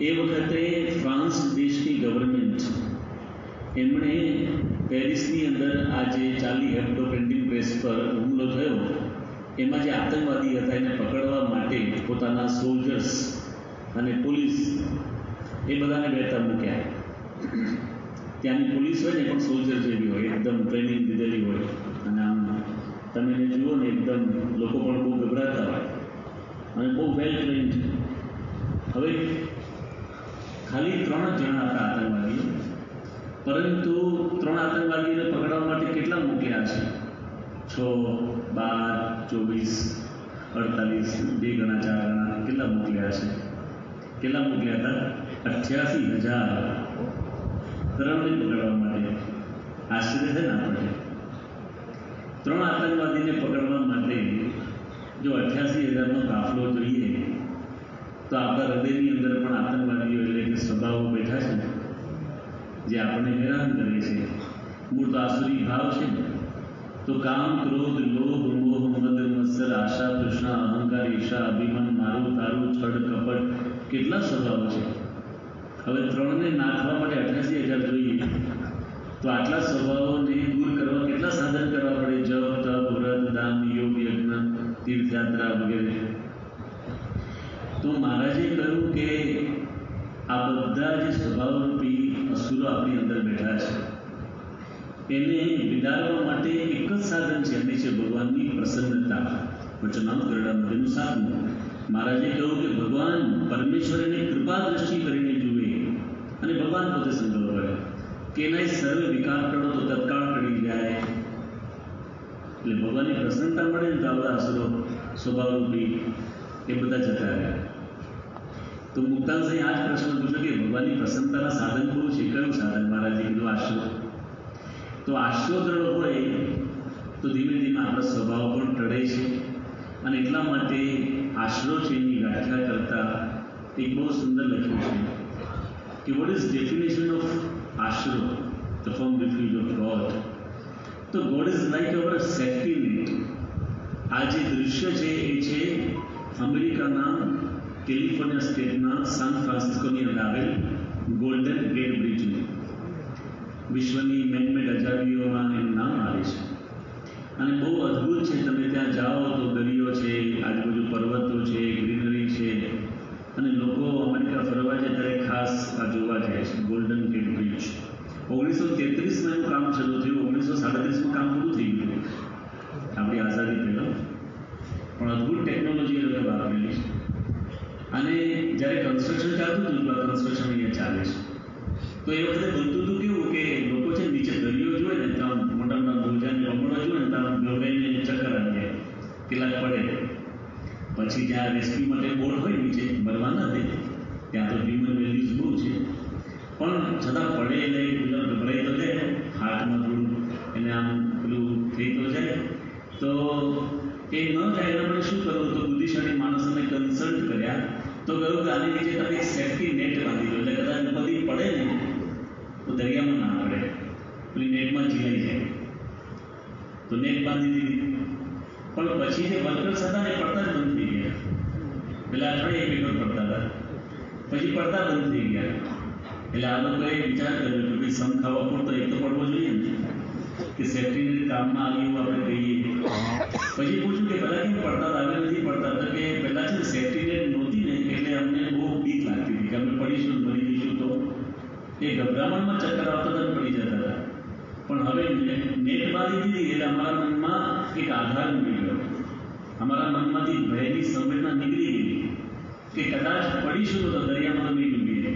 એ વખતે ફ્રાન્સ દેશની ગવર્મેન્ટ એમણે પેરિસની અંદર આ જે ચાલી હેપ્ટો પ્રિન્ટિંગ પ્રેસ પર હુમલો થયો, એમાં જે આતંકવાદી હતા એને પકડવા માટે પોતાના સોલ્જર્સ અને પોલીસ એ બધાને વહેતા મૂક્યા. ત્યાંની પોલીસ હોય ને પણ સોલ્જર જેવી હોય, એકદમ ટ્રેનિંગ લીધેલી હોય. અને આમ તમે એને જુઓ ને એકદમ લોકો પણ બહુ ગભરાતા હોય. અને બહુ વેલ ટ્રેન્ડ હવે ખાલી ત્રણ જ જણા હતા આતંકવાદીઓ. પરંતુ ત્રણ આતંકવાદીઓને પકડવા માટે કેટલા મોકલ્યા છે? છ, બાર, ચોવીસ, અડતાલીસ, બે ગણા, ચાર ગણા, કેટલા મોકલ્યા છે? કેટલા મોકલ્યા હતા? અઠ્યાસી હજાર. ત્રણને પકડવા માટે. આશ્ચર્ય છે ને આપણે ત્રણ આતંકવાદીને પકડવા માટે જો અઠ્યાસી હજારનો કાફલો જોઈએ તો આપણા હૃદયની અંદર પણ આતંકવાદીઓ એટલે કે સ્વભાવો બેઠા છે જે આપણને હેરાન કરે છે. મૂળ તો આસુરી ભાવ છે તો કામ, ક્રોધ, લોભ, મોહ, મદ, મત્સર, આશા, તૃષ્ણા, અહંકાર, ઈર્ષા, અભિમાન, મારું, તારું, છડ, કપટ, કેટલા સ્વભાવો છે. હવે ત્રણને નાખવા માટે અઠ્યાસી હજાર જોઈએ. તો આટલા સ્વભાવોને દૂર કરવા કેટલા સાધન કરવા પડે? જપ, તપ, વ્રત, દાન, યોગ, યજ્ઞ, તીર્થયાત્રા વગેરે. તો મહારાજે કહ્યું કે આ બધા જે સ્વભાવરૂપી અસુરો આપણી અંદર બેઠા છે, એને વિદારવા માટે એક જ સાધન છે અને છે ભગવાનની પ્રસન્નતા. વચનામ કરડાનું સાધન. મહારાજે કહ્યું કે ભગવાન પરમેશ્વર એને કૃપા દ્રષ્ટિ કરીને જુએ અને ભગવાન પોતે સંકલ્પ કરે કે એના સર્વે વિકાર કરો તો તત્કાળ પડી જાય. એટલે ભગવાનની પ્રસન્નતા મળે ને તો આ બધા અસરો, સ્વભાવરૂપી એ બધા જતા રહ્યા. તો મુક્તાન સાંઈ આ જ પ્રશ્ન પૂછ્યો કે ભગવાનની પ્રસન્નતાના સાધન બહુ છે? કયું સાધન? મહારાજે કીધું આશ્રો તો આશ્રો દ્રઢ હોય, તો ધીમે ધીમે આપણા સ્વભાવ પણ ટળે છે. અને એટલા માટે આશ્રો છે એની વ્યાખ્યા કરતા એક બહુ સુંદર લખ્યું છે કે વોટ ઇઝ ડેફિનેશન ઓફ આશરો the form refuge of God તો God is like our safety net આ જે દૃશ્ય છે, એ છે અમેરિકાના કેલિફોર્નિયા સ્ટેટના સાન ફ્રાન્સિસ્કોની અંદર આવેલ ગોલ્ડન ગેટ બ્રિજનું વિશ્વની મેનમેડ અજાવીઓમાં એનું નામ આવે છે અને બહુ અદ્ભુત છે તમે ત્યાં જાઓ તો દરિયો છે આજુબાજુ પર્વતો છે ગ્રીનરી છે અને લોકો અમેરિકા ફરવા જાય ત્યારે ખાસ આ જોવા જાય છે ગોલ્ડન ગેટ બ્રિજ ઓગણીસો તેત્રીસમાં એનું કામ શરૂ થયું ઓગણીસો સાડત્રીસમાં કામ પૂરું થઈ ગયું આપણી આઝાદી પહેલાં પણ અદ્ભુત ટેકનોલોજી લોકોએ વાપરેલી છે અને જ્યારે કન્સ્ટ્રક્શન ચાલતું હતું કન્સ્ટ્રક્શન અહીંયા ચાલે છે. તો એ વખતે બનતું હતું કેવું કે લોકો છે નીચે દરિયો જોવે ને ત્યાં મોટા મોટા મોજા ને રમણો જોવે ને ત્યાં ગવડાઈને ચક્કર આવી જાય. કેટલાક પડે. પછી જ્યાં રેસ્ક્યુ માટે બોટ હોય નીચે ભરવાના દે. ત્યાં તો હ્યુમન વેલ્યુઝ બહુ છે. પણ છતાં પડે એટલે પેલા ગભરાઈ તો જાય, હાથમાં થોડું એને આમ પેલું થઈ તો જાય. તો એ ન થાય કહ્યું કે આની નીચે તમે એક સેફ્ટી નેટ બાંધી દો એટલે કદાચ નદી પડે ને તો દરિયામાં ના પડે પેલી નેટમાં જીવાઈ જાય તો નેટ બાંધી દીધી પણ પછી જે વર્કર્સ હતા ને પડતા જ બંધ થઈ ગયા પેલા અઠવાડિયે એક પેપર પડતા હતા પછી પડતા બંધ થઈ ગયા એટલે આ લોકોએ વિચાર કર્યો કે ભાઈ સમ ખાવા પૂરતો એક તો પડવો જોઈએ ને કે સેફ્ટીને કામમાં આવી એવું આપણે કહીએ પછી પૂછ્યું કે પહેલાં કેમ પડતા હતા હવે નથી પડતા તો કે પહેલાં છે ને સેફ્ટી પડીશું ને મરી જઈશું તો? એ ગભરામણમાં ચક્કર આવતા હતા પડી જતા હતા. પણ હવે નેટ બાંધી દીધી એટલે અમારા મનમાં એક આધાર મળી ગયો. અમારા મનમાંથી ભયની સંવેદના નીકળી ગઈ. કે કદાચ પડીશું તો દરિયામાં તો ડૂબી જાય.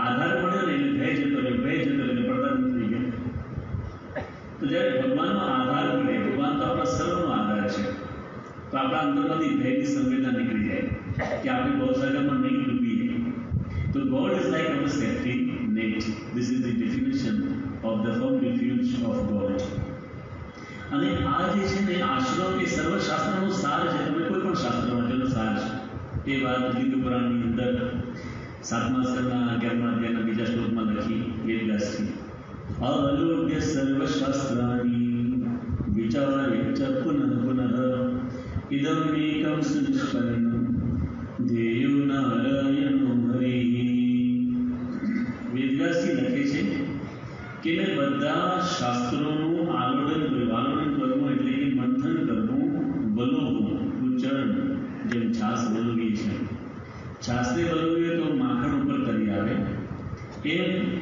આધાર મળ્યો ને એટલે ભય જતો રહ્યો, ભય જતો રહ્યો પડતા નથી ગયો. તો જ્યારે ભગવાનનો આધાર મળે, ભગવાન તો આપણા સર્વનો આધાર છે. તો આપણા અંદરમાંથી ભયની સંવેદના નીકળી જાય કે આપણે બહુ સાગરમાં નહીં ડૂબીએ God is like our safety net. This is the definition of the the refuge of God. અને આ જે છે ને આશ્રમ એ સર્વશાસ્ત્રનો સાર છે તમે કોઈ પણ શાસ્ત્ર માટેનો સાર છે એ વાત લિંગ પુરાણની અંદર સાતમા સ્તરના અગિયારમા અધ્યાયના બીજા શ્લોકમાં લખી વેદવ્યાસજી અવલોક્ય સર્વશાસ્ત્રાણી વિચારે ચ પુનઃ પુનઃ ઇદમેકં સુનિષ્પન્નમ ધ્યેયો નારાયણો કે બધા શાસ્ત્રોનું આલોડન આલોડન કરવું એટલે કે મંથન કરવું વલોવું, ઉચ્ચરણ, જેમ છાસ વલોવીએ છે. છાસને વલોવીએ તો માખણ ઉપર કરી આવે. એમ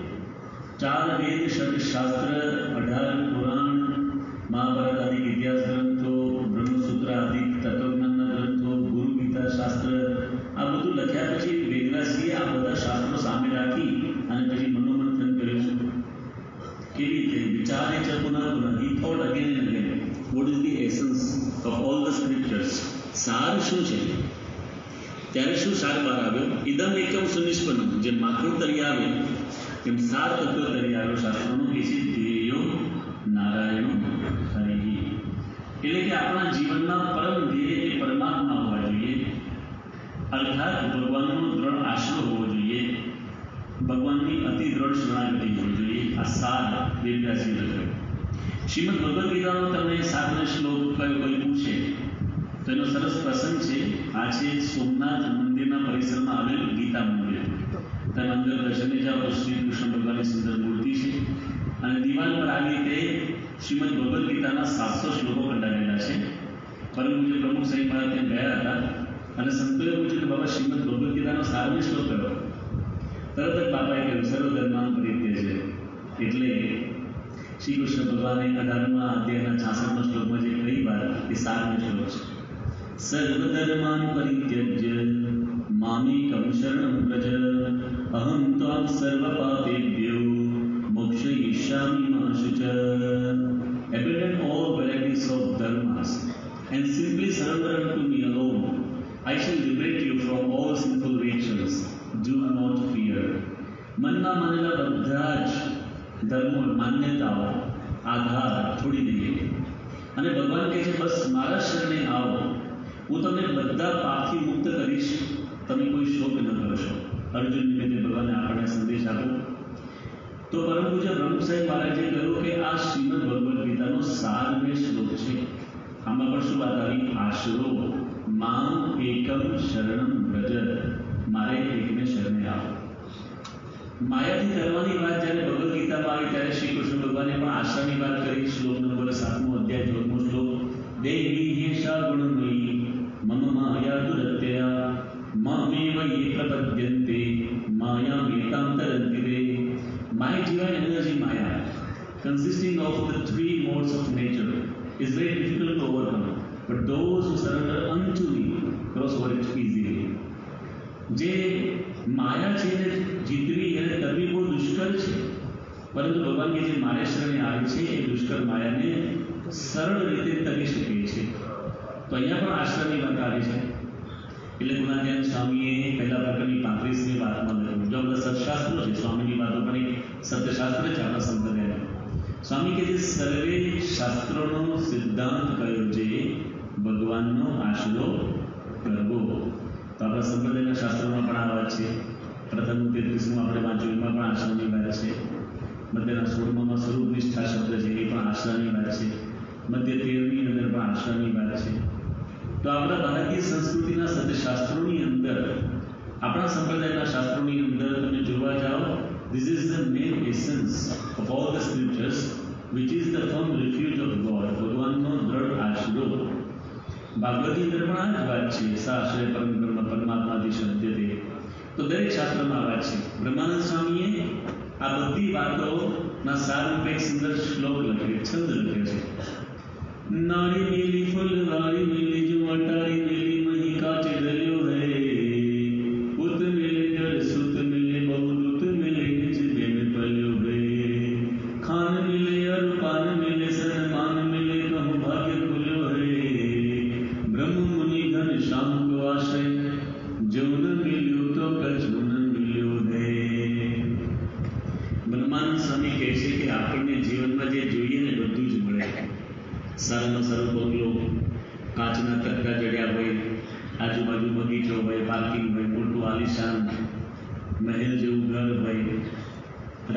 ચાર વેદ શાસ્ત્ર, અઢાર પુરાણ, મહાભારત આદિ ઇતિહાસ સાર શું છે? ત્યારે શું સાર બહાર આવ્યો? ઇદમ એકમ સુનિષ્પન્ન. જે માખણ તરી આવે એમ સાર તત્વ તરી આવ્યો શાસ્ત્રનો. એ ધ્યેયો નારાયણ હરિ. એટલે કે આપણા જીવનમાં પરમ ધ્યેય એ પરમાત્મા હોવા જોઈએ. અર્થાત ભગવાનનો દ્રઢ આશરો હોવો જોઈએ. ભગવાનની અતિ દ્રઢ શરણાગતિ હોવી જોઈએ. આ સાર વેદવ્યાસી લખ્યો. શ્રીમદ ભગવદ્ ગીતાનો તમને સાતનો શ્લોક કયો કોઈ પૂછે તો એનો સરસ પ્રસંગ છે. આ છે સોમનાથ મંદિરના પરિસરમાં આવેલું ગીતા મંદિર. તમે અંદર દર્શને જાઓ. શ્રી કૃષ્ણ ભગવાનની સુંદર મૂર્તિ છે. અને દિવાલ પર આવી રીતે શ્રીમદ ભગવદ્ ગીતાના સાતસો શ્લોકો કંડારેલા છે. પરંતુ જે પ્રમુખ સાહેબ મારા ત્યાં ગયા હતા. અને સંતોએ પૂછ્યું કે બાબા, શ્રીમદ ભગવદ્ ગીતાનો સારનો શ્લોક કરો તરત જ બાપાએ કહ્યું સર્વધર્માન પરિત્ય છે એટલે શ્રી કૃષ્ણ ભગવાને અઢારમા અધ્યાયના છાસઠમાં શ્લોકમાં જે કહી વાત એ સારનો શ્લોક છે. સર્વધર્માન પરિત્યજ્ય મામેકમ શરણમ વ્રજ અહં ત્વાં સર્વપાપેભ્યો કરશો અર્જુન નિમિત્તે ભગવાને આપણને સંદેશ આપ્યો તો પરમ પૂજ્ય બ્રહ્મ સાહેબ મહારાજે કહ્યું કે આ શ્રીમદ ભગવદ્ ગીતાનો સારમે શ્લોક છે. આમાં પણ શું વાત આવી? આશરો માં એકમ શરણમ વ્રજ. મારે એકને શરણે આવો. માયાથી કરવાની વાત જ્યારે ભગવદ્ ગીતામાં આવી, ત્યારે શ્રી કૃષ્ણ ભગવાને પણ આશાની વાત કરી. શ્લોક નંબર સાતમો અધ્યાય, ચોથમો શ્લોક. દેવી હેશા ગુણમયી મમ માયા દુરત્યયા મામેવ યે પ્રપદ્યન્તે માયા મેતામ તરંતિ રે માય જીવન એનર્જી માયા consisting of the three modes of nature is very difficult to overcome, but those who surrender unto me cross over it easily. જે માયા છે એને જીતવી એને કરવી બહુ દુષ્કર છે પરંતુ ભગવાન કે જે મારે શરણે આવી છે એ દુષ્કર માયાને સરળ રીતે તરી શકે છે તો અહીંયા પણ આશ્રમની વાત આવી છે એટલે ગુણાધ્યાન સ્વામીએ પહેલા પ્રકરણની પાંત્રીસમી વાતમાં લખ્યું. જો બધા સત્શાસ્ત્ર છે સ્વામીની વાતો પણ એક સત્યશાસ્ત્ર છે આપણા સંપ્રદાયનો સ્વામી કે જે સર્વે શાસ્ત્રોનો સિદ્ધાંત કયો છે? ભગવાનનો આશરો કરવો તો આપણા સંપ્રદાયના શાસ્ત્રોમાં પણ આ વાત છે. પ્રથમ તેત્રીસમાં આપણે વાંચ્યું એમાં પણ આશ્રમની વાત છે. મધ્યના સોળમાં સ્વરૂપ નિષ્ઠા શબ્દ છે, એ પણ આશ્રમની વાત છે. મધ્ય તેરની અંદર પણ આશ્રમની વાત છે. તો આપણા ભારતીય સંસ્કૃતિના શાસ્ત્રોની અંદર, આપણા સંપ્રદાયના શાસ્ત્રોની અંદર તમે જોવા જાઓ this is the main essence of all the scriptures which is the firm refuge of God ભગવાનનો દ્રઢ આશરો. ભાગવતની અંદર પણ આ જ વાત છે સાશ્રય પરમ બ્રહ્મ પરમાત્માથી શબ્દતે તો. દરેક શાસ્ત્રમાં વાત છે. બ્રહ્માનંદ સ્વામીએ આ બધી વાતોના સારરૂપે એક સુંદર શ્લોક લખ્યો છંદ લખ્યો છે. નારી મેલી ફૂલ, નારી મેલી મહી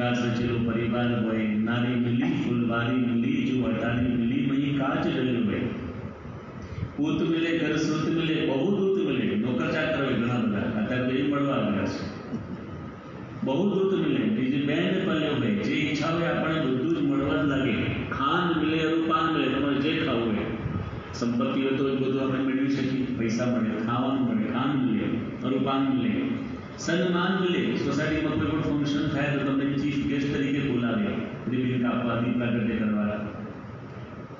રાસ રચેલો પરિવાર હોય. નારી મિલી, ફૂલવારી મિલી જો અટારી મિલી, મહી કાચ રહ્યું હોય. પૂત મિલે, ઘર સુત મિલે બહુ દૂત મિલે. નોકર ચાકર હોય ઘણા બધા. અત્યારે એ મળવા આવ્યા છે. બહુ દૂત મિલે. બીજી બેન પલ્યો હોય. જે ઈચ્છા હોય આપણે બધું જ મળવા જ લાગે. ખાંડ મિલે રૂપાન મળે તમારે જે ખાવું હોય. સંપત્તિ હોય તો બધું આપણે મેળવી શકીએ. પૈસા મળે, ખાવાનું મળે, ખાંડ મિલે રૂપાન મળે સન્માન મળે સોસાયટીમાં કોઈ પણ ફંક્શન થાય તો તમને ચીફ ગેસ્ટ તરીકે બોલાવે રિબિન કાપવા દીપ પ્રાગટ્ય કરવા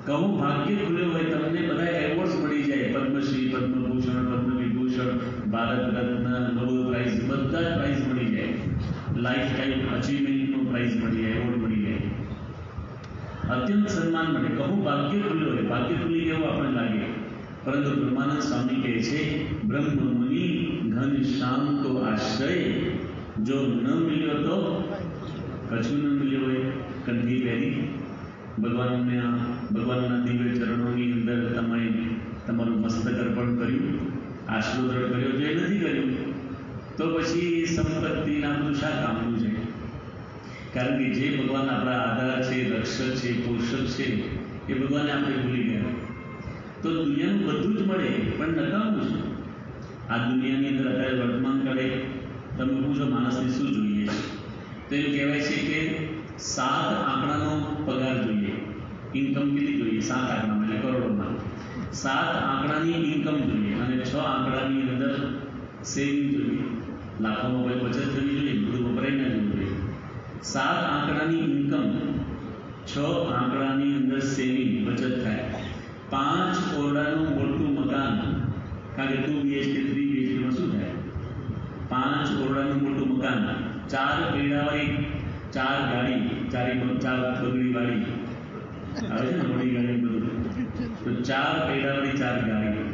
કહું ભાગ્ય ખુલ્યો હોય, તમને બધા એવોર્ડ્સ મળી જાય. પદ્મશ્રી, પદ્મભૂષણ પદ્મ વિભૂષણ ભારત રત્ન નોબેલ પ્રાઇઝ બધા જ પ્રાઇઝ મળી જાય. લાઈફ ટાઈમ અચીવમેન્ટનો પ્રાઇઝ મળી જાય એવોર્ડ મળી જાય. અત્યંત સન્માન મળે. કહું ભાગ્ય ખુલ્યો હોય, ભાગ્ય ખુલી કેવું આપણે લાગે? પરંતુ બ્રહ્માનંદ સ્વામી કહે છે બ્રહ્મ મુનિ શામ તો આશ્રય, જો ન મળ્યો તો કશું ન મળ્યો હોય કંઠી પહેરી. ભગવાનને ભગવાનના દિવ્ય ચરણોની અંદર તમે તમારું મસ્તક અર્પણ કર્યું આશ્રોદ્રણ કર્યો જે નથી કર્યું, તો પછી સંપત્તિ નામનું શા કામનું છે. કારણ કે જે ભગવાન આપણા આધાર છે, રક્ષક છે, પોષક છે, એ ભગવાનને આપણે ભૂલી ગયા. તો દુનિયાનું બધું જ મળે, પણ નકામું છે આ દુનિયાની અંદર અત્યારે વર્તમાન કરે તમે પૂછો માણસને શું જોઈએ છે? તો એવું કહેવાય છે કે સાત આંકડાનો પગાર જોઈએ. ઇન્કમ કેટલી જોઈએ? સાત આંકડામાં, એટલે કરોડોમાં. સાત આંકડાની ઇન્કમ જોઈએ અને છ આંકડાની અંદર સેવિંગ જોઈએ. લાખોમાં કોઈ બચત થવી જોઈએ, બધું વપરાઈ ના જવું જોઈએ. સાત આંકડાની ઇન્કમ છ આંકડાની અંદર સેવિંગ બચત થાય. પાંચ ઓરડાનું મોટું મકાન કારણ કે ટુ બીએચકે થ્રી બીએચકેમાં શું થાય? પાંચ ઓરડાનું મોટું મકાન, ચાર પૈડાવાળી ચાર ગાડી, ચારી ચાર બગડી વાળી. આવે છે ને મોટી ગાડી બધું? તો ચાર પૈડાવાળી ચાર ગાડી.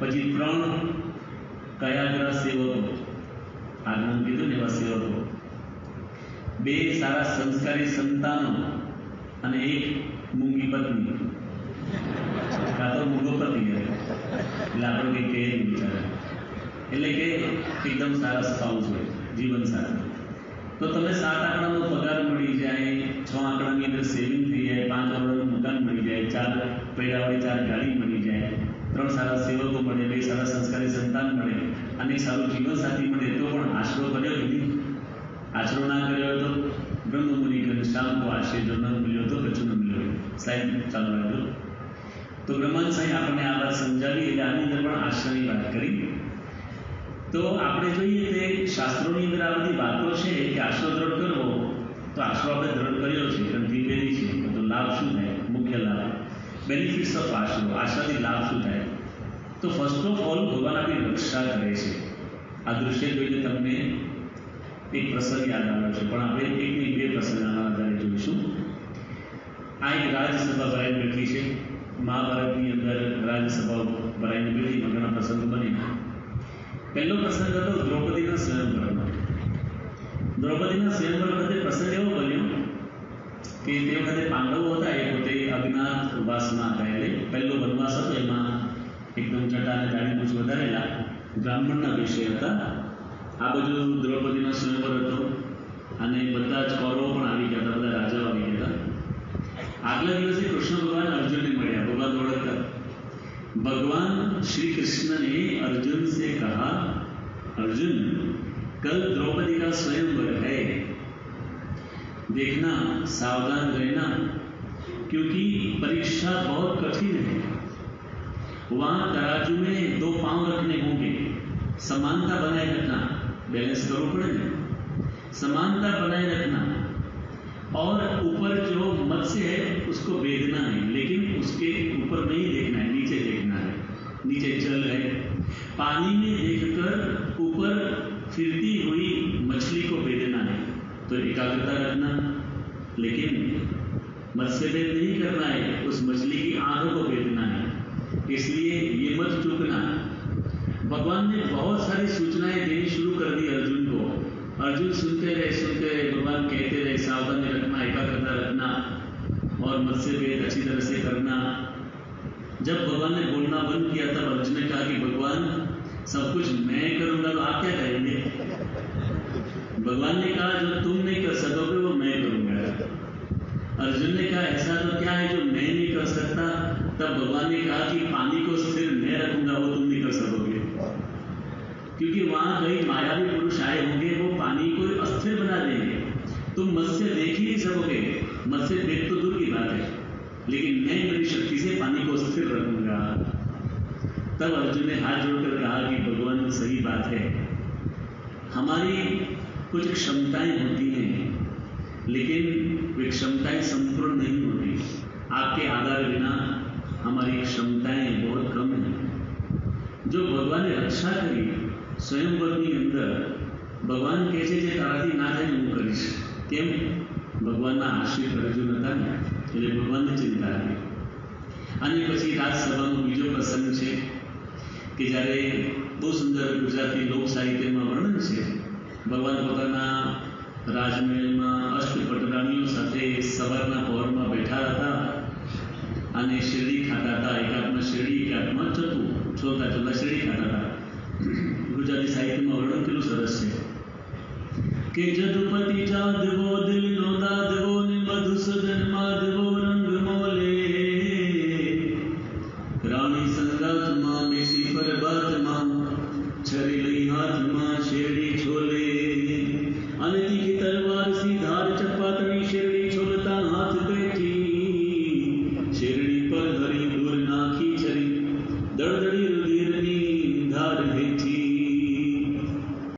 પછી ત્રણ કયાગ્રહ સેવકો? આગમન કીધું ને એવા સેવકો. બે સારા સંસ્કારી સંતાનો અને એક મૂંગી પત્ની. તો મૂકો પતિ એટલે આપણે કંઈ કહે એટલે કે એકદમ સારા સ્પાઉસ હોય જીવન સારા તો તમે સાત આંકડાનો પગાર મળી જાય છ આંકડાની અંદર સેવિંગ થઈ જાય પાંચ આંકડાનું મકાન મળી જાય ચાર પૈડાવાળી ચાર ગાડી મળી જાય ત્રણ સારા સેવકો મળે બે સારા સંસ્કારી સંતાન મળે અને સારું જીવન સાથી મળે તો પણ આશરો કર્યો નથી આશરો ના કર્યો તો બ્રહ્મ મુનિ કરે શામ તો આશરે જો મળ્યો તો ન મળ્યો સાહેબ ચાલુ રાખજો તો રમણ સાહેબ, આપણને આ વાત સમજાવી, એટલે આની અંદર પણ આશ્રયની વાત કરી. તો આપણે જોઈએ તે શાસ્ત્રોની અંદર આ બધી વાતો છે કે આશરો દ્રઢ કરવો, તો આશરો આપણે દ્રઢ કર્યો છે કંઠી પહેરી છે. તો લાભ શું થાય? મુખ્ય લાભ. બેનિફિટ્સ ઓફ આશરો. આશાથી લાભ શું થાય? તો ફર્સ્ટ ઓફ ઓલ ભગવાન આપણી રક્ષા કરે છે. આ દૃશ્ય જોઈને તમને એક પ્રસંગ યાદ આવ્યો છે. પણ આપણે એક બે પ્રસંગ આના આધારે જોઈશું. આ એક રાજ્યસભા ભરાઈ બેઠી છે. મહાભારતની અંદર રાજસભા ભરાઈને બેઠી ઘણા પ્રસંગ બની. પહેલો પ્રસંગ હતો દ્રૌપદીના સ્વયંવરનો દ્રૌપદીના સ્વયંવર વખતે પ્રસંગ એવો બન્યો કે તે વખતે પાંડવો હતા, એ પોતે અજ્ઞાત ઉપાસના હતા પહેલો વનવાસ હતો, એમાં એકદમ ચટા અને દાઢી મૂછ વધારેલા બ્રાહ્મણના વિષય હતા. આ બધું દ્રૌપદીનો સ્વયંવર હતો અને બધા જ કૌરવો પણ આવી ગયા હતા, બધા રાજાઓ આવી ગયા હતા. આગલા દિવસે કૃષ્ણ ભગવાન અર્જુનને थोड़ा थोड़ा कर भगवान श्री कृष्ण ने अर्जुन से कहा, अर्जुन, कल द्रौपदी का स्वयंवर है। देखना, सावधान रहना, क्योंकि परीक्षा बहुत कठिन है। वहाँ तराजू में दो पाँव रखने होंगे। समानता बनाए रखना बैलेंस करो पड़ेगा समानता बनाए रखना और ऊपर जो मत्स्य है, उसको वेदना है लेकिन उसके ऊपर नहीं देखना है, नीचे देखना है। नीचे जल है। पानी में देखकर ऊपर फिरती हुई मछली को वेदना है। तो एकाग्रता रखना। लेकिन मत्स्य भेद नहीं करना है, उस मछली की आँखों को वेदना है। इसलिए ये मत चूकना। भगवान ने बहुत सारी सूचनाएँ देनी शुरू कर दी, अर्जुन। अर्जुन सुनते रहे सुनते रहे, भगवान कहते रहे, सावधानी रखना एकाग्रता रखना और मत्स्य भेद अच्छी तरह से करना। जब भगवान ने बोलना बंद किया, तब अर्जुन ने कहा कि भगवान, सब कुछ मैं करूँगा तो आप क्या करेंगे? भगवान ने कहा, जो तुम नहीं कर सकोगे, वो मैं करूँगा। अर्जुन ने कहा, ऐसा तो क्या है जो मैं नहीं कर सकता? तब भगवान ने कहा कि पानी को स्थिर मैं रखूँगा, वो तुम नहीं कर सकोगे। क्योंकि वहाँ कई मायावी पुरुष आए होंगे, वो पानी को अस्थिर बना देंगे। तुम मत से देख ही नहीं सकोगे। मत से देख तो दूर की बात है। लेकिन मैं मेरी शक्ति से पानी को स्थिर रखूँगा। तब अर्जुन ने हाथ जोड़कर कहा कि भगवान, सही बात है। हमारी कुछ क्षमताएँ होती हैं, लेकिन वे क्षमताएँ संपूर्ण नहीं होती। आपके आधार बिना हमारी क्षमताएँ बहुत कम हैं। जो भगवान ने रक्षा करी સ્વયંવરની અંદર ભગવાન કહે છે જે તારાથી ના થાય હું કરીશ. કેમ? ભગવાનના આશ્રિત અર્જુન હતા ને, એટલે ભગવાનની ચિંતા હતી અને પછી રાજસભાનો બીજો પ્રસંગ છે કે જ્યારે બહુ સુંદર ગુજરાતી લોક સાહિત્યમાં વર્ણન છે, ભગવાન પોતાના રાજમહેલમાં અષ્ટપટરાણીઓ સાથે સવારના પહોરમાં બેઠા હતા અને શેરડી ખાતા હતા. એક હાથમાં શેરડી એક હાથમાં ચતું છોતા છોતા શેરડી ખાતા હતા. ગુજરાતી સાહિત્યમાં વર્ણન કેટલું સરસ છે. કે જદુપતિ જાદવો દિલનો દાદવો ને મધુસૂદન માધવો